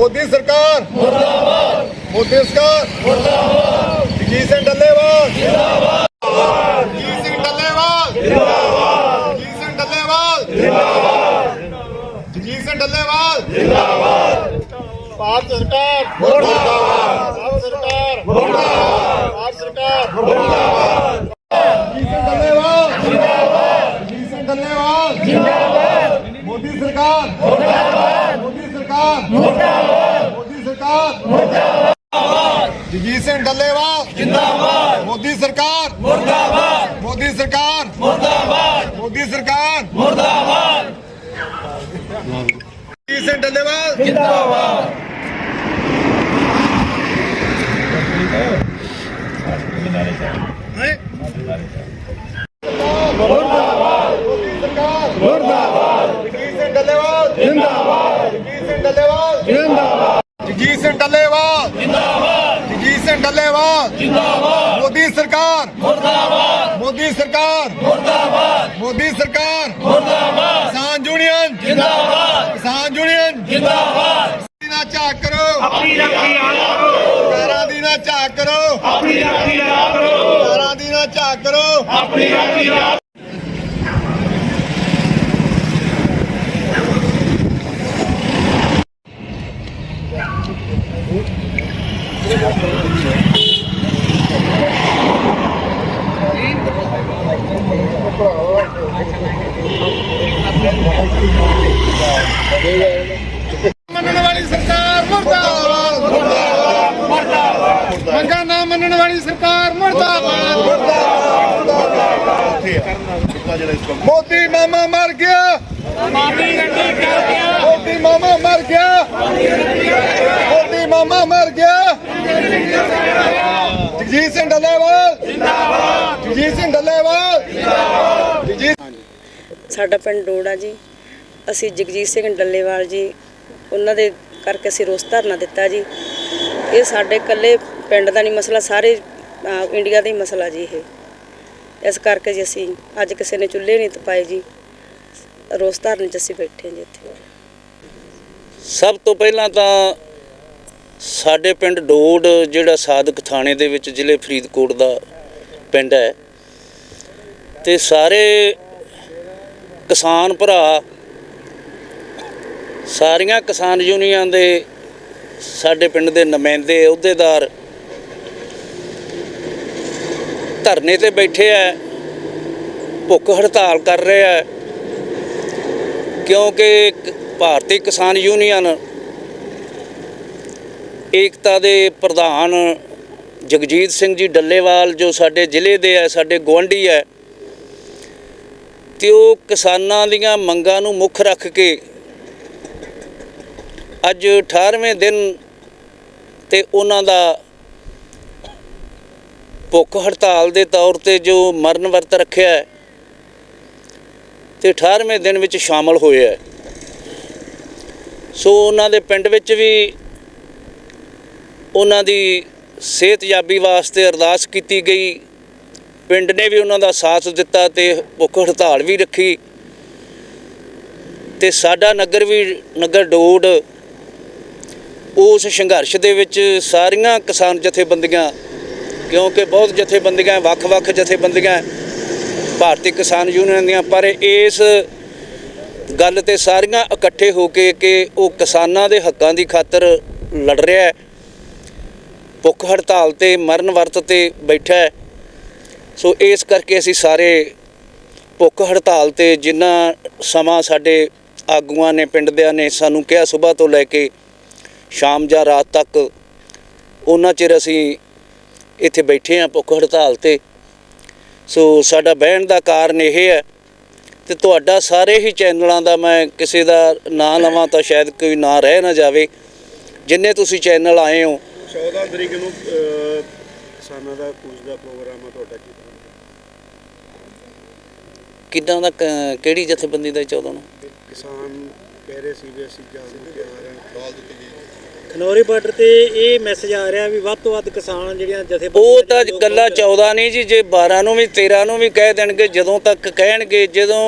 ਮੋਦੀ ਸਰਕਾਰ ਮੁਰਦਾਬਾਦ ਮੋਦੀ ਸਰਕਾਰ ਮੁਰਦਾਬਾਦ ਜੀ ਸਿੰਘ ਡੱਲੇਵਾਲ ਜਿੰਦਾਬਾਦ ਜੀ ਸਿੰਘ ਡੱਲੇਵਾਲ ਜਿੰਦਾਬਾਦ ਜੀ ਸਿੰਘ ਡੱਲੇਵਾਲ ਜਿੰਦਾਬਾਦ ਜੀ ਸਿੰਘ ਡੱਲੇਵਾਲ ਜਿੰਦਾਬਾਦ ਭਾਰਤ ਸਰਕਾਰ ਮੁਰਦਾਬਾਦ ਭਾਰਤ ਸਰਕਾਰ ਮੁਰਦਾਬਾਦ ਭਾਰਤ ਸਰਕਾਰ ਮੁਰਦਾਬਾਦ ਜੀ ਸਿੰਘ ਡੱਲੇਵਾਲ ਜਿੰਦਾਬਾਦ ਜੀ ਸਿੰਘ ਡੱਲੇਵਾਲ ਜਿੰਦਾਬਾਦ ਮੋਦੀ ਸਰਕਾਰ ਮੁਰਦਾਬਾਦ ਮੋਦੀ ਸਰਕਾਰ ਮੁਰਦਾਬਾਦ। ਮੋਦੀ ਸਰਕਾਰ। ਮੁਰਦਾਬਾਦ। ਜਗਜੀਤ ਸਿੰਘ ਡੱਲੇਵਾਲ। ਜਿੰਦਾਬਾਦ। ਮੋਦੀ ਸਰਕਾਰ। ਮੁਰਦਾਬਾਦ। ਮੋਦੀ ਸਰਕਾਰ। ਮੁਰਦਾਬਾਦ। ਮੋਦੀ ਸਰਕਾਰ। ਮੁਰਦਾਬਾਦ। ਜਗਜੀਤ ਸਿੰਘ ਡੱਲੇਵਾਲ। ਜਿੰਦਾਬਾਦ। ਮੁਰਦਾਬਾਦ ਮੋਦੀ ਸਰਕਾਰ ਮੁਰਦਾਬਾਦ ਜਗਜੀਤ ਸਿੰਘ ਡੱਲੇਵਾਲ ਜਿੰਦਾਬਾਦ ਜਗਜੀਤ ਸਿੰਘ ਡੱਲੇਵਾਲ ਜਿੰਦਾਬਾਦ ਜਗਜੀਤ ਸਿੰਘ ਡੱਲੇਵਾਲ। ਜਿੰਦਾਬਾਦ ਜਗਜੀਤ ਸਿੰਘ ਡੱਲੇਵਾਲ। ਜਿੰਦਾਬਾਦ ਮੋਦੀ ਸਰਕਾਰ। ਮੁਰਦਾਬਾਦ ਮੋਦੀ ਸਰਕਾਰ। ਮੁਰਦਾਬਾਦ ਮੋਦੀ ਸਰਕਾਰ। ਮੁਰਦਾਬਾਦ ਕਿਸਾਨ ਯੂਨੀਅਨ। ਜਿੰਦਾਬਾਦ ਕਿਸਾਨ ਯੂਨੀਅਨ। ਜਿੰਦਾਬਾਦ ਨਾ ਝਾਕ ਕਰੋ। ਆਪਣੀ ਰੱਖੀ ਆਪ ਕਰੋ। ਪੈਰਾਂ ਦੀ ਨਾ ਝਾਕ ਕਰੋ। ਆਪਣੀ ਰੱਖੀ ਆਪ ਕਰੋ। ਪੈਰਾਂ ਦੀ ਨਾ ਝਾਕ ਕਰੋ। ਮੰਨਣ ਵਾਲੀ ਸਰਕਾਰ ਮੁਰਦਾਬਾਦ ਮੁਰਦਾਬਾਦ ਮੁਰਦਾਬਾਦ। ਮੰਗਾਂ ਨਾ ਮੰਨਣ ਵਾਲੀ ਸਰਕਾਰ ਮੁਰਦਾਬਾਦ। ਮੋਦੀ ਮਾਮਾ ਮਰ ਗਿਆ। ਮਾਮਾ ਮਰ ਗਿਆ ਮੋਦੀ ਮਾਮਾ ਮਰ ਗਿਆ। ਜਗਜੀਤ ਸਿੰਘ ਡੱਲੇਵਾਲ। ਜਿੰਦਾਬਾਦ ਜਗਜੀਤ ਸਿੰਘ ਡੱਲੇਵਾਲ। ਜਿੰਦਾਬਾਦ ਜਗਜੀਤ ਸਾਡਾ ਪਿੰਡ ਡੋੜਾ ਜੀ। ਅਸੀਂ ਜਗਜੀਤ ਸਿੰਘ ਡੱਲੇਵਾਲ ਜੀ ਉਹਨਾਂ ਦੇ ਕਰਕੇ ਅਸੀਂ ਰੋਸ ਧਰਨਾ ਦਿੱਤਾ ਜੀ। ਇਹ ਸਾਡੇ ਇਕੱਲੇ ਪਿੰਡ ਦਾ ਨਹੀਂ ਮਸਲਾ ਸਾਰੇ ਇੰਡੀਆ ਦਾ ਹੀ ਮਸਲਾ ਜੀ ਇਹ। ਇਸ ਕਰਕੇ ਜੀ ਅਸੀਂ ਅੱਜ ਕਿਸੇ ਨੇ ਚੁੱਲ੍ਹੇ ਨਹੀਂ ਤਪਾਏ ਜੀ। ਰੋਸ ਧਰਨੇ 'ਚ ਅਸੀਂ ਬੈਠੇ ਜੀ ਇੱਥੇ। ਸਭ ਤੋਂ ਪਹਿਲਾਂ ਤਾਂ ਸਾਡੇ ਪਿੰਡ ਡੋਡ ਜਿਹੜਾ ਸਾਦਕ ਥਾਣੇ ਦੇ ਵਿੱਚ ਜ਼ਿਲ੍ਹੇ ਫਰੀਦਕੋਟ ਦਾ ਪਿੰਡ ਹੈ ਤੇ ਸਾਰੇ ਕਿਸਾਨ ਭਰਾ ਸਾਰੀਆਂ ਕਿਸਾਨ ਯੂਨੀਅਨ ਦੇ ਸਾਡੇ ਪਿੰਡ ਦੇ ਨੁਮਾਇੰਦੇ ਅਹੁਦੇਦਾਰ ਧਰਨੇ ਤੇ ਬੈਠੇ ਆ, ਭੁੱਖ ਹੜਤਾਲ ਕਰ ਰਹੇ ਆ ਕਿਉਂਕਿ ਭਾਰਤੀ ਕਿਸਾਨ ਯੂਨੀਅਨ ਏਕਤਾ ਦੇ ਪ੍ਰਧਾਨ ਜਗਜੀਤ ਸਿੰਘ ਜੀ ਡੱਲੇਵਾਲ ਜੋ ਸਾਡੇ ਜ਼ਿਲ੍ਹੇ ਦੇ ਹੈ ਸਾਡੇ ਗੁਆਂਢੀ ਹੈ ਤੇ ਉਹ ਕਿਸਾਨਾਂ ਦੀਆਂ ਮੰਗਾਂ ਨੂੰ ਮੁੱਖ ਰੱਖ ਕੇ ਅੱਜ 18ਵੇਂ ਦਿਨ ਤੇ ਉਹਨਾਂ ਦਾ ਭੁੱਖ ਹੜਤਾਲ ਦੇ ਤੌਰ ਤੇ ਜੋ ਮਰਨ ਵਰਤ ਰੱਖਿਆ ਹੈ, ਤੇ 18ਵੇਂ ਦਿਨ ਵਿੱਚ ਸ਼ਾਮਲ ਹੋਇਆ ਸੋ ਉਹਨਾਂ ਦੇ ਪਿੰਡ ਵਿੱਚ ਵੀ ਉਹਨਾਂ ਦੀ ਸਿਹਤਯਾਬੀ ਵਾਸਤੇ ਅਰਦਾਸ ਕੀਤੀ ਗਈ। ਪਿੰਡ ਨੇ ਵੀ ਉਹਨਾਂ ਦਾ ਸਾਥ ਦਿੱਤਾ ਤੇ ਭੁੱਖ ਹੜਤਾਲ ਵੀ ਰੱਖੀ। ਤੇ ਸਾਡਾ ਨਗਰ ਵੀ, ਨਗਰ ਡੋਡ ਉਸ ਸੰਘਰਸ਼ ਦੇ ਵਿੱਚ ਸਾਰੀਆਂ ਕਿਸਾਨ ਜਥੇਬੰਦੀਆਂ, ਕਿਉਂਕਿ ਬਹੁਤ ਜਥੇਬੰਦੀਆਂ, ਵੱਖ-ਵੱਖ ਜਥੇਬੰਦੀਆਂ ਭਾਰਤੀ ਕਿਸਾਨ ਯੂਨੀਅਨ ਦੀਆਂ, ਪਰ ਇਸ ਗੱਲ ਤੇ ਸਾਰੀਆਂ ਇਕੱਠੇ ਹੋ ਕੇ ਕਿ ਉਹ ਕਿਸਾਨਾਂ ਦੇ ਹੱਕਾਂ ਦੀ ਖਾਤਰ ਲੜ ਰਿਹਾ ਹੈ। ਭੁੱਖ ਹੜਤਾਲ ਤੇ ਮਰਨ ਵਰਤ ਤੇ ਬੈਠਾ ਹੈ। ਸੋ ਇਸ ਕਰਕੇ ਅਸੀਂ ਸਾਰੇ ਭੁੱਖ ਹੜਤਾਲ ਤੇ ਜਿੰਨਾ ਸਮਾਂ ਸਾਡੇ ਆਗੂਆਂ ਨੇ, ਪਿੰਡ ਦਿਆਂ ਨੇ ਸਾਨੂੰ ਕਿਹਾ ਸਵੇਰ ਤੋਂ ਲੈ ਕੇ ਸ਼ਾਮ ਜਾਂ ਰਾਤ ਤੱਕ, ਉਹਨਾਂ ਚਿਰ ਅਸੀਂ ਇੱਥੇ ਬੈਠੇ ਹਾਂ ਭੁੱਖ ਹੜਤਾਲ ਤੇ। ਸੋ ਸਾਡਾ ਬਹਿਣ ਦਾ ਕਾਰਨ ਇਹ ਹੈ ਤੇ ਤੁਹਾਡਾ ਸਾਰੇ ਹੀ ਚੈਨਲਾਂ ਦਾ ਮੈਂ ਕਿਸੇ ਦਾ ਨਾਂ ਲਵਾਂ ਤਾਂ ਸ਼ਾਇਦ ਕੋਈ ਨਾਂ ਰਹਿ ਨਾ ਜਾਵੇ। ਜਿੰਨੇ ਤੁਸੀਂ ਚੈਨਲ ਆਏ ਹੋ 14 ਤਰੀਕ ਨੂੰ ਕਿਸਾਨਾਂ ਦਾ ਕੂਚ ਦਾ ਪ੍ਰੋਗਰਾਮ ਆ ਤੁਹਾਡਾ ਕੀ ਕਿੱਦਾਂ ਦਾ ਕ- ਕਿਹੜੀ ਜਥੇਬੰਦੀ ਦਾ 14 ਨੂੰ? ਕਿਸਾਨ ਕਹਿ ਰਹੇ ਸੀ ਵੀ ਅਸੀਂ ਜਾਣ ਨੂੰ ਤਿਆਰ ਹਾਂ ਖਨੌਰੀ ਬਾਰਡਰ ਤੇ ਇਹ ਮੈਸੇਜ ਆ ਰਿਹਾ ਵੀ ਵੱਧ ਤੋਂ ਵੱਧ ਕਿਸਾਨ ਜਿਹੜੀਆਂ ਜਥੇ ਉਹ ਤਾਂ ਗੱਲਾਂ 14 ਨਹੀਂ ਜੀ ਜੇ 12 ਨੂੰ ਵੀ 13 ਨੂੰ ਵੀ ਕਹਿ ਦੇਣਗੇ ਜਦੋਂ ਤੱਕ ਕਹਿਣਗੇ ਜਦੋਂ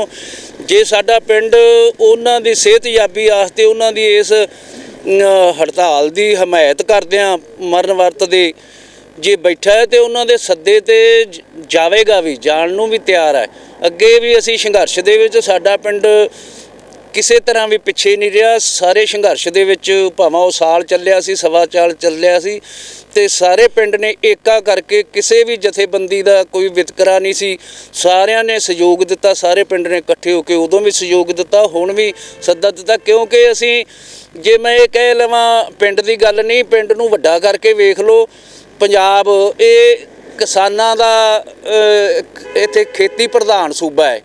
ਜੇ ਸਾਡਾ ਪਿੰਡ ਉਹਨਾਂ ਦੀ ਸਿਹਤਯਾਬੀ ਵਾਸਤੇ ਉਹਨਾਂ ਦੀ ਇਸ ਹੜਤਾਲ ਦੀ ਹਮਾਇਤ ਕਰਦਿਆਂ ਮਰਨ ਵਰਤ ਦੇ। ਜੇ ਬੈਠਾ ਹੈ ਤੇ ਉਹਨਾਂ ਦੇ ਸੱਦੇ ਤੇ ਜਾਵੇਗਾ ਵੀ, ਜਾਣ ਨੂੰ ਵੀ ਤਿਆਰ ਹੈ। ਅੱਗੇ ਵੀ ਅਸੀਂ ਸੰਘਰਸ਼ ਦੇ ਵਿੱਚ ਸਾਡਾ ਪਿੰਡ ਕਿਸੇ ਤਰ੍ਹਾਂ ਵੀ ਪਿੱਛੇ ਨਹੀਂ ਰਿਹਾ। ਸਾਰੇ ਸੰਘਰਸ਼ ਦੇ ਵਿੱਚ ਭਾਵੇਂ ਉਹ ਸਾਲ ਚੱਲਿਆ ਸੀ, ਸਵਾ ਚਾਲ ਚੱਲਿਆ ਸੀ ਤੇ ਸਾਰੇ ਪਿੰਡ ਨੇ ਏਕਾ ਕਰਕੇ ਕਿਸੇ ਵੀ ਜਥੇਬੰਦੀ ਦਾ ਕੋਈ ਵਿਤਕਰਾ ਨਹੀਂ ਸੀ। ਸਾਰਿਆਂ ਨੇ ਸਹਿਯੋਗ ਦਿੱਤਾ, ਸਾਰੇ ਪਿੰਡ ਨੇ ਇਕੱਠੇ ਹੋ ਕੇ ਉਦੋਂ ਵੀ ਸਹਿਯੋਗ ਦਿੱਤਾ, ਹੁਣ ਵੀ ਸੱਦਾ ਦਿੱਤਾ, ਕਿਉਂਕਿ ਅਸੀਂ, ਜੇ ਮੈਂ ਇਹ ਕਹਿ ਲਵਾਂ, ਪਿੰਡ ਦੀ ਗੱਲ ਨਹੀਂ, ਪਿੰਡ ਨੂੰ ਵੱਡਾ ਕਰਕੇ ਵੇਖ ਲਓ, ਪੰਜਾਬ ਇਹ ਕਿਸਾਨਾਂ ਦਾ ਇੱਥੇ ਖੇਤੀ ਪ੍ਰਧਾਨ ਸੂਬਾ ਹੈ।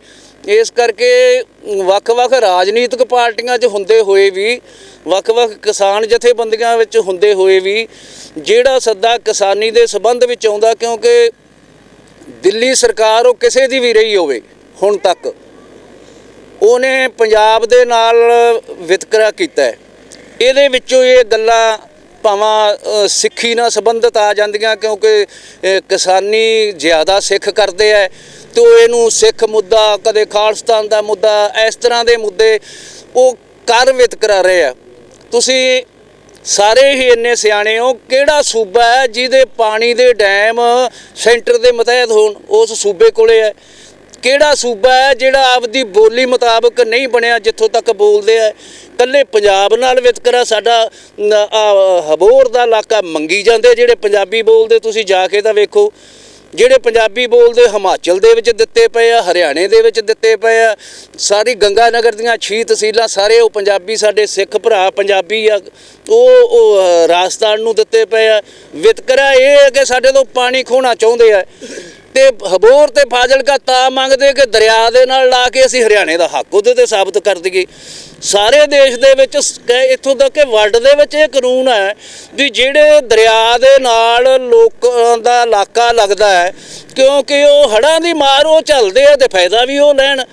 ਇਸ ਕਰਕੇ ਵੱਖ-ਵੱਖ ਰਾਜਨੀਤਿਕ ਪਾਰਟੀਆਂ 'ਚ ਹੁੰਦੇ ਹੋਏ ਵੀ, ਵੱਖ-ਵੱਖ ਕਿਸਾਨ ਜਥੇਬੰਦੀਆਂ ਵਿੱਚ ਹੁੰਦੇ ਹੋਏ ਵੀ, ਜਿਹੜਾ ਸੱਦਾ ਕਿਸਾਨੀ ਦੇ ਸਬੰਧ ਵਿੱਚ ਆਉਂਦਾ ਕਿਉਂਕਿ ਦਿੱਲੀ ਸਰਕਾਰ ਉਹ ਕਿਸੇ ਦੀ ਵੀ ਰਹੀ ਹੋਵੇ ਹੁਣ ਤੱਕ, ਉਹਨੇ ਪੰਜਾਬ ਦੇ ਨਾਲ ਵਿਤਕਰਾ ਕੀਤਾ ਇਹਦੇ ਵਿੱਚੋਂ ਇਹ ਗੱਲਾਂ ਭਾਵਾਂ ਸਿੱਖੀ ਨਾਲ ਸੰਬੰਧਿਤ ਆ ਜਾਂਦੀਆਂ ਕਿਉਂਕਿ ਕਿਸਾਨੀ ਜ਼ਿਆਦਾ ਸਿੱਖ ਕਰਦੇ ਆ ਤੇ ਉਹ ਇਹਨੂੰ ਸਿੱਖ ਮੁੱਦਾ, ਕਦੇ ਖਾਲਸਤਾਨ ਦਾ ਮੁੱਦਾ, ਇਸ ਤਰ੍ਹਾਂ ਦੇ ਮੁੱਦੇ ਉਹ ਕਰ ਵਿਤਕਰਾ ਰਹੇ ਆ। ਤੁਸੀਂ ਸਾਰੇ ਹੀ ਇੰਨੇ ਸਿਆਣੇ ਹੋ, ਕਿਹੜਾ ਸੂਬਾ ਹੈ ਜਿਹਦੇ ਪਾਣੀ ਦੇ ਡੈਮ ਸੈਂਟਰ ਦੇ ਮਤਹਿਤ ਹੋਣ, ਉਸ ਸੂਬੇ ਕੋਲੇ ਹੈ? ਕਿਹੜਾ ਸੂਬਾ ਹੈ ਜਿਹੜਾ ਆਪਦੀ ਬੋਲੀ ਮੁਤਾਬਕ ਨਹੀਂ ਬਣਿਆ ਜਿੱਥੋਂ ਤੱਕ ਬੋਲਦੇ ਆ? ਕੱਲੇ ਪੰਜਾਬ ਨਾਲ ਵਿਤਕਰਾ ਸਾਡਾ ਨ- ਹਬੋਰ ਦਾ ਇਲਾਕਾ ਮੰਗੀ ਜਾਂਦੇ ਜਿਹੜੇ ਪੰਜਾਬੀ ਬੋਲਦੇ, ਤੁਸੀਂ ਜਾ ਕੇ ਤਾਂ ਵੇਖੋ। ਜਿਹੜੇ ਪੰਜਾਬੀ ਬੋਲਦੇ ਹਿਮਾਚਲ ਦੇ ਵਿੱਚ ਦਿੱਤੇ ਪਏ ਆ, ਹਰਿਆਣੇ ਦੇ ਵਿੱਚ ਦਿੱਤੇ ਪਏ ਆ, ਸਾਰੀ ਗੰਗਾ ਨਗਰ ਦੀਆਂ ਛੀ ਤਹਿਸੀਲਾਂ ਸਾਰੇ ਉਹ ਪੰਜਾਬੀ, ਸਾਡੇ ਸਿੱਖ ਭਰਾ ਪੰਜਾਬੀ ਆ, ਉਹ ਉਹ ਰਾਜਸਥਾਨ ਨੂੰ ਦਿੱਤੇ ਪਏ ਆ। ਵਿਤਕਰਾ ਇਹ ਹੈ ਕਿ ਸਾਡੇ ਤੋਂ ਪਾਣੀ ਖੋਣਾ ਚਾਹੁੰਦੇ ਆ। ਤੇ ਹਬੋਰ ਤੇ ਫਾਜ਼ਿਲਕਾ ਤਾਂ ਮੰਗਦੇ ਕਿ ਦਰਿਆ ਦੇ ਨਾਲ ਲਾ ਕੇ ਅਸੀਂ ਹਰਿਆਣੇ ਦਾ ਹੱਕ ਉਹਦੇ ਤੇ ਸਾਬਤ ਕਰ ਦਈਏ। ਸਾਰੇ ਦੇਸ਼ ਦੇ ਵਿੱਚ ਇੱਥੋਂ ਤੱਕ ਕਿ ਵਰਲਡ ਦੇ ਵਿੱਚ ਇਹ ਕਾਨੂੰਨ ਹੈ ਵੀ ਜਿਹੜੇ ਦਰਿਆ ਦੇ ਨਾਲ ਲੋਕਾਂ ਦਾ ਇਲਾਕਾ ਲੱਗਦਾ ਹੈ, ਕਿਉਂਕਿ ਉਹ ਹੜ੍ਹਾਂ ਦੀ ਮਾਰ ਉਹ ਚੱਲਦੇ ਆ ਤੇ ਫਾਇਦਾ ਵੀ ਉਹ ਲੈਣ।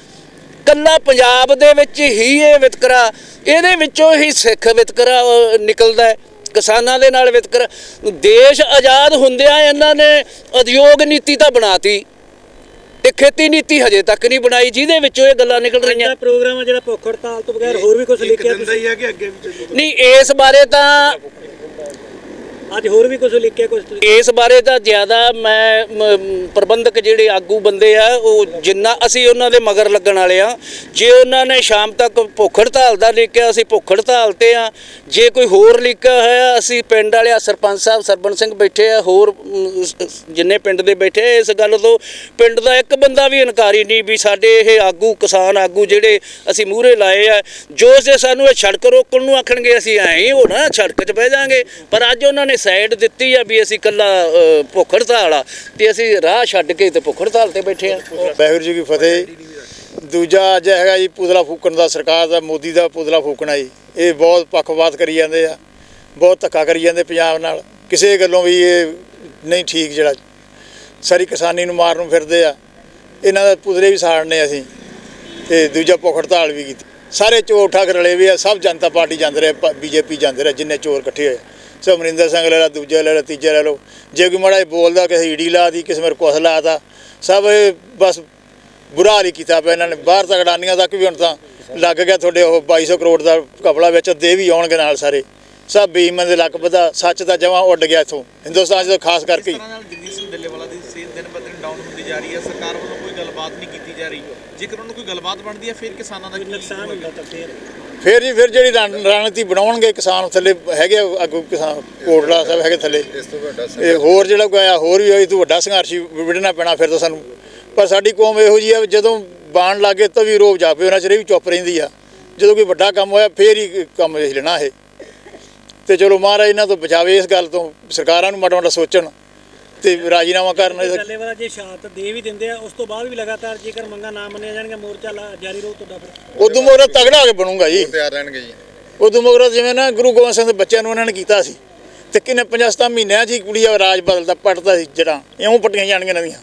ਕੱਲਾ ਪੰਜਾਬ ਦੇ ਵਿੱਚ ਹੀ ਇਹ ਵਿਤਕਰਾ, ਇਹਦੇ ਵਿੱਚੋਂ ਹੀ ਸਿੱਖ ਵਿਤਕਰਾ ਨਿਕਲਦਾ ਹੈ। ਕਿਸਾਨਾਂ ਦੇ ਨਾਲ ਵਿਤਕਰਾ ਦੇਸ਼ ਆਜ਼ਾਦ ਹੁੰਦਿਆਂ ਇਹਨਾਂ ਨੇ ਉਦਯੋਗ ਨੀਤੀ ਤਾਂ ਬਣਾਤੀ ਤੇ ਖੇਤੀ ਨੀਤੀ ਹਜੇ ਤੱਕ ਨਹੀਂ ਬਣਾਈ ਜਿਹਦੇ ਵਿੱਚੋਂ ਇਹ ਗੱਲਾਂ ਨਿਕਲ ਰਹੀਆਂ। ਜਿਹੜਾ ਪ੍ਰੋਗਰਾਮ ਹੈ ਜਿਹੜਾ ਭੁੱਖ ਹੜਤਾਲ ਤੋਂ ਬਗੈਰ ਹੋਰ ਵੀ ਕੁਝ ਲਿਖਿਆ ਤੁਸੀਂ? ਨਹੀਂ ਇਸ ਬਾਰੇ ਤਾਂ ਅੱਜ ਹੋਰ ਵੀ ਕੁਝ ਲਿਖਿਆ ਕੁਝ ਤੁਸੀਂ? ਇਸ ਬਾਰੇ ਤਾਂ ਜ਼ਿਆਦਾ ਮੈਂ ਪ੍ਰਬੰਧਕ ਜਿਹੜੇ ਆਗੂ ਬੰਦੇ ਆ ਉਹ ਜਿੰਨਾ ਅਸੀਂ ਉਹਨਾਂ ਦੇ ਮਗਰ ਲੱਗਣ ਵਾਲੇ ਆ ਜੇ ਉਹਨਾਂ ਨੇ ਸ਼ਾਮ ਤੱਕ ਭੁੱਖ ਹੜਤਾਲ ਦਾ ਲਿਖਿਆ ਅਸੀਂ ਭੁੱਖ ਹੜਤਾਲ ਤੇ ਆ। ਜੇ ਕੋਈ ਹੋਰ ਲਿਖਿਆ ਹੋਇਆ ਅਸੀਂ ਪਿੰਡ ਵਾਲੇ ਸਰਪੰਚ ਸਾਹਿਬ ਸਰਬਨ ਸਿੰਘ ਬੈਠੇ ਆ ਹੋਰ ਜਿੰਨੇ ਪਿੰਡ ਦੇ ਬੈਠੇ ਆ, ਇਸ ਗੱਲ ਤੋਂ ਪਿੰਡ ਦਾ ਇੱਕ ਬੰਦਾ ਵੀ ਇਨਕਾਰੀ ਨਹੀਂ ਵੀ ਸਾਡੇ ਇਹ ਆਗੂ ਕਿਸਾਨ ਆਗੂ ਜਿਹੜੇ ਅਸੀਂ ਮੂਹਰੇ ਲਾਏ ਆ ਜੋ ਜੇ ਸਾਨੂੰ ਇਹ ਸੜਕ ਰੋਕਣ ਨੂੰ ਆਖਣਗੇ ਅਸੀਂ ਐਂ ਹੀ ਹੋਣਾ ਸੜਕ 'ਚ ਬਹਿ ਜਾਾਂਗੇ। ਪਰ ਅੱਜ ਉਹਨਾਂ ਨੇ ਸਾਈਡ ਦਿੱਤੀ ਆ ਵੀ ਅਸੀਂ ਕੱਲਾ ਭੁੱਖ ਹੜਤਾਲ ਆ, ਤੇ ਅਸੀਂ ਰਾਹ ਛੱਡ ਕੇ ਤੇ ਭੁੱਖ ਹੜਤਾਲ ਤੇ ਬੈਠੇ ਆ। ਵਾਹਿਗੁਰੂ ਜੀ ਕੀ ਫਤਿਹ। ਦੂਜਾ ਅੱਜ ਹੈਗਾ ਜੀ ਪੁਤਲਾ ਫੂਕਣ ਦਾ ਸਰਕਾਰ ਦਾ, ਮੋਦੀ ਦਾ ਪੁਤਲਾ ਫੂਕਣਾ ਜੀ। ਇਹ ਬਹੁਤ ਪੱਖਪਾਤ ਕਰੀ ਜਾਂਦੇ ਆ, ਬਹੁਤ ਧੱਕਾ ਕਰੀ ਜਾਂਦੇ ਪੰਜਾਬ ਨਾਲ। ਕਿਸੇ ਗੱਲੋਂ ਵੀ ਇਹ ਨਹੀਂ ਠੀਕ ਜਿਹੜਾ। ਸਾਰੀ ਕਿਸਾਨੀ ਨੂੰ ਮਾਰਨ ਨੂੰ ਫਿਰਦੇ ਆ। ਇਹਨਾਂ ਦਾ ਪੁਤਲੇ ਵੀ ਸਾੜਨੇ ਅਸੀਂ, ਤੇ ਦੂਜਾ ਭੁੱਖ ਹੜਤਾਲ ਵੀ ਕੀਤੀ। ਸਾਰੇ ਚੋਰ ਠੱਗ ਰਲੇ ਵੀ ਆ, ਸਭ ਜਨਤਾ ਪਾਰਟੀ ਜਾਂਦੇ ਰਹੇ, ਬੀਜੇਪੀ ਜਾਂਦੇ ਰਹੇ, ਜਿੰਨੇ ਚੋਰ ਇਕੱਠੇ ਹੋਏ ਸੋ ਅਮਰਿੰਦਰ ਸਿੰਘ ਲੈ ਲਾ, ਦੂਜਾ ਲੈ ਲਾ, ਤੀਜਾ ਲੈ ਲਓ ਜੇ ਕੋਈ ਮਾੜਾ ਜਿਹਾ ਬੋਲਦਾ, ਕਿਸੇ ਈੜੀ ਲਾ ਦੀ, ਕਿਸੇ ਮੇਰੇ ਕੁਛ ਲਾਤਾ, ਸਭ ਇਹ ਬਸ ਬੁਰਾ ਹਾਲ ਹੀ ਕੀਤਾ ਪਿਆ ਇਹਨਾਂ ਨੇ। ਬਾਹਰ ਤੱਕ ਅਡਾਨੀਆਂ ਤੱਕ ਵੀ ਹੁਣ ਤਾਂ ਲੱਗ ਗਿਆ ਤੁਹਾਡੇ ਉਹ 2200 ਕਰੋੜ ਦਾ ਕਪੜਾ ਵਿੱਚ, ਦੇ ਵੀ ਆਉਣਗੇ ਨਾਲ ਸਾਰੇ। ਸਭ ਬੇਈਮਾਨ ਦੇ ਲੱਕ ਵਧਾ ਸੱਚ ਦਾ ਜਮਾ ਉੱਡ ਗਿਆ ਇਥੋਂ, ਹਿੰਦੁਸਤਾਨ 'ਚ ਤਾਂ ਖਾਸ ਕਰਕੇ ਹੀ। ਤਰ੍ਹਾਂ ਨਾਲ ਜਗਦੀਸ਼ ਸਿੰਘ ਡੱਲੇਵਾਲਾ ਦੀ ਸਿਹਤ ਦਿਨ ਬ ਦਿਨ ਡਾਊਨ ਹੁੰਦੀ ਜਾ ਰਹੀ ਹੈ ਸਰਕਾਰ ਵੱਲੋਂ ਕੋਈ ਗੱਲਬਾਤ ਨਹੀਂ ਕੀਤੀ ਜਾ ਰਹੀ ਜੇਕਰ ਉਹਨਾਂ ਕੋਈ ਗੱਲਬਾਤ ਬਣਦੀ ਹੈ ਫਿਰ ਕਿਸਾਨਾਂ ਦਾ ਕੀ ਨੁਕਸਾਨ ਹੁੰਦਾ ਤਾਂ ਫੇਰ? ਫਿਰ ਜੀ ਫਿਰ ਜਿਹੜੀ ਰਣ- ਰਣਨੀਤੀ ਬਣਾਉਣਗੇ ਕਿਸਾਨ ਥੱਲੇ ਹੈਗੇ ਆ ਅੱਗੋਂ ਕਿਸਾਨ ਕੋਟਲਾ ਸਾਹਿਬ ਹੈਗੇ ਥੱਲੇ। ਇਸ ਤੋਂ ਵੱਡਾ ਇਹ ਹੋਰ ਜਿਹੜਾ ਕੋਈ ਆਇਆ ਹੋਰ ਵੀ ਹੋਈ ਤੂੰ ਵੱਡਾ ਸੰਘਰਸ਼ ਹੀ ਵਿੜਨਾ ਪੈਣਾ ਫਿਰ ਤਾਂ ਸਾਨੂੰ। ਪਰ ਸਾਡੀ ਕੌਮ ਇਹੋ ਜੀ ਆ ਵੀ ਜਦੋਂ ਬਾਣ ਲੱਗੇ ਤਾਂ ਵੀ ਰੋਬ ਜਾਪੇ ਉਹਨਾਂ ਚਿਰ ਇਹ ਵੀ ਚੁੱਪ ਰਹਿੰਦੀ ਆ। ਜਦੋਂ ਕੋਈ ਵੱਡਾ ਕੰਮ ਹੋਇਆ ਫੇਰ ਹੀ ਕੰਮ ਹਿਲਣਾ ਇਹ। ਤੇ ਚਲੋ ਮਹਾਰਾਜ ਇਹਨਾਂ ਤੋਂ ਬਚਾਵੇ ਇਸ ਗੱਲ ਤੋਂ ਸਰਕਾਰਾਂ ਨੂੰ ਮਾੜਾ ਮਾੜਾ ਸੋਚਣ। ਤੇ ਰਾਜੀਨਾਮਾ ਕਰਨ ਚੱਲੇ ਵਾਲਾ ਜੇ ਸ਼ਹਾਦਤ ਦੇ ਵੀ ਦਿੰਦੇ ਆ ਉਸ ਤੋਂ ਬਾਅਦ ਵੀ ਲਗਾਤਾਰ ਜੇਕਰ ਮੰਗਾਂ ਨਾ ਮੰਨੀਆਂ ਜਾਣਗੀਆਂ ਮੋਰਚਾ ਜਾਰੀ ਰਹੂ ਤੁਹਾਡਾ ਫਿਰ। ਉਦੋਂ ਮਗਰੋਂ ਤਗੜਾ ਹੋ ਕੇ ਬਣੂਗਾ ਜੀ। ਤਿਆਰ ਰਹਿਣਗੇ ਜੀ। ਉਦੋਂ ਮਗਰੋਂ ਜਿਵੇਂ ਨਾ ਗੁਰੂ ਗੋਬਿੰਦ ਸਿੰਘ ਦੇ ਬੱਚਿਆਂ ਨੂੰ ਉਹਨਾਂ ਨੇ ਕੀਤਾ ਸੀ। ਤੇ ਕਿੰਨੇ 50 ਮਹੀਨਿਆਂ 'ਚ ਹੀ ਕੁੜੀ ਦਾ ਰਾਜ ਬਦਲਦਾ ਪੜਦਾ ਸੀ ਜੜਾਂ ਇਉਂ ਪੱਟੀਆਂ ਜਾਣਗੀਆਂ ਨਵੀਆਂ